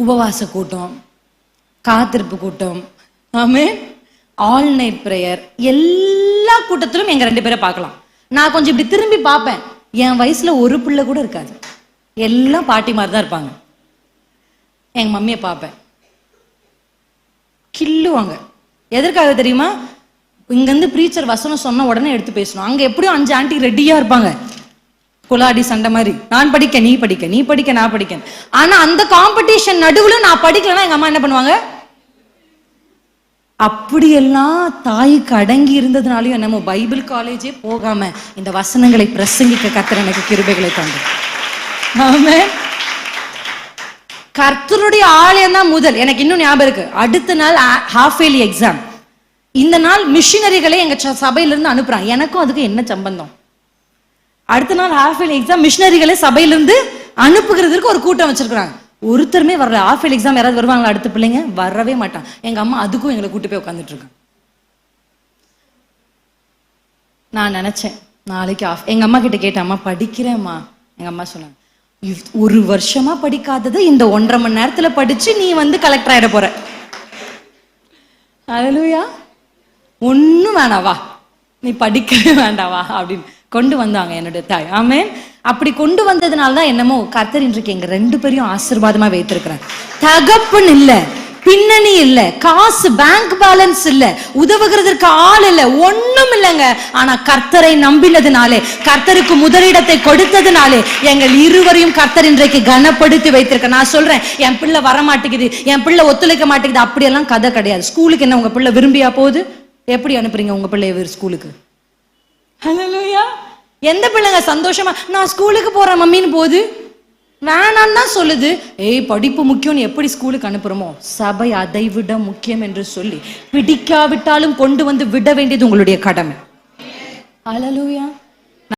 உபவாச கூட்டம் காத்திருப்பு கூட்டம் ஆமே ஆல் நைட் ப்ரேயர் எல்லா கூட்டத்திலும் எங்க ரெண்டு பேரை பார்க்கலாம். நான் கொஞ்சம் இப்படி திரும்பி பார்ப்பேன். என் வயசுல ஒரு பிள்ளை கூட இருக்காது. எல்லாம் பாட்டி மாதிரி தான் இருப்பாங்க. எங்க மம்மியை பார்ப்பேன். கில்லுவாங்க எதற்காக தெரியுமா? இங்கேருந்து ப்ரீச்சர் வசனம் சொன்ன உடனே எடுத்து பேசணும். அங்க எப்படியும் அஞ்சு ஆண்டி ரெடியா இருப்பாங்க. குலாடி சண்டை மாதிரி. நான் படிக்க நீ படிக்க நீ படிக்க நான் படிக்க ஆனா அந்த காம்படிஷன் நடுவுல நான் படிக்கலன்னா எங்க அம்மா என்ன பண்ணுவாங்க? அப்படியெல்லாம் தாய்க்கு அடங்கி இருந்ததுனாலயும் என்னமோ பைபிள் காலேஜே போகாம இந்த வசனங்களை பிரசங்கிக்க கத்துற எனக்கு கிருபைகளை தந்து ஆமென். கர்த்தருடைய ஆலயம் தான் முதல். எனக்கு இன்னும் ஞாபகம் இருக்கு. அடுத்த நாள் ஹாஃப் இயர்லி எக்ஸாம் இந்த நாள் மிஷினரிகளை எங்க ச- சபையில அனுப்புறாங்க. எனக்கும் அதுக்கு என்ன சம்பந்தம்? அடுத்த நாள் ஹாஃப் இயர்லி எக்ஸாம் மிஷினரிகளை சபையிலிருந்து அனுப்புகிறதுக்கு ஒரு கூட்டம் வச்சிருக்கிறாங்க. ஒருத்தருமே வரல. ஹாஃப் இயர்லி எக்ஸாம் யாராவது வருவாங்களா அடுத்த பிள்ளைங்க? வரவே மாட்டான். எங்க அம்மா அதுக்கும் எங்களை கூட்டு போய் உட்காந்துட்டு இருக்காங்க. நான் நினைச்சேன் நாளைக்கு ஆஃப் எங்க அம்மா கிட்ட கேட்டேன் அம்மா படிக்கிறேம்மா. எங்க அம்மா சொன்னாங்க ஒரு வருஷமா படிக்காதது இந்த ஒன்றரை மணி நேரத்துல படிச்சு நீ வந்து கலெக்டர் ஆயிட போற. அதுலயா ஒண்ணும் வேணாவா வா. நீ படிக்கவே வேண்டாம் வா. அப்படின்னு. கொண்டு வந்தாங்க என்னுடைய தாய். ஆமே அப்படி கொண்டு வந்ததுனால தான் என்னமோ கர்த்தர் இன்றைக்கு எங்க ரெண்டு பேரையும் ஆசீர்வாதமா வைத்திருக்கிறேன் தகப்பன் இல்ல பின்னணி இல்ல காசு பேங்க் பேலன்ஸ் இல்ல உதவுகிறதற்கு ஆள் இல்ல ஒண்ணும் இல்லைங்க. ஆனா கர்த்தரை நம்பினதுனாலே கர்த்தருக்கு முதலிடத்தை கொடுத்ததுனாலே எங்கள் இருவரையும் கர்த்தர் இன்றைக்கு கனப்படுத்தி வைத்திருக்க. நான் சொல்றேன் என் பிள்ளை வர மாட்டேங்குது என் பிள்ளை ஒத்துழைக்க மாட்டேங்குது அப்படியெல்லாம் கதை கிடையாது. ஸ்கூலுக்கு என்ன உங்க பிள்ளை விரும்பியா போகுது? எப்படி அனுப்புறீங்க உங்க பிள்ளைய ஸ்கூலுக்கு? எந்த பிள்ளைங்க சந்தோஷமா நான் ஸ்கூலுக்கு போறேன் மம்மின்னு போகுது? வேணான்னு தான் சொல்லுது. ஏய் படிப்பு முக்கியம்னு எப்படி ஸ்கூலுக்கு அனுப்புறோமோ சபை அதை விட முக்கியம் என்று சொல்லி பிடிக்காவிட்டாலும் கொண்டு வந்து விட வேண்டியது உங்களுடைய கடமை. ஹalleluya.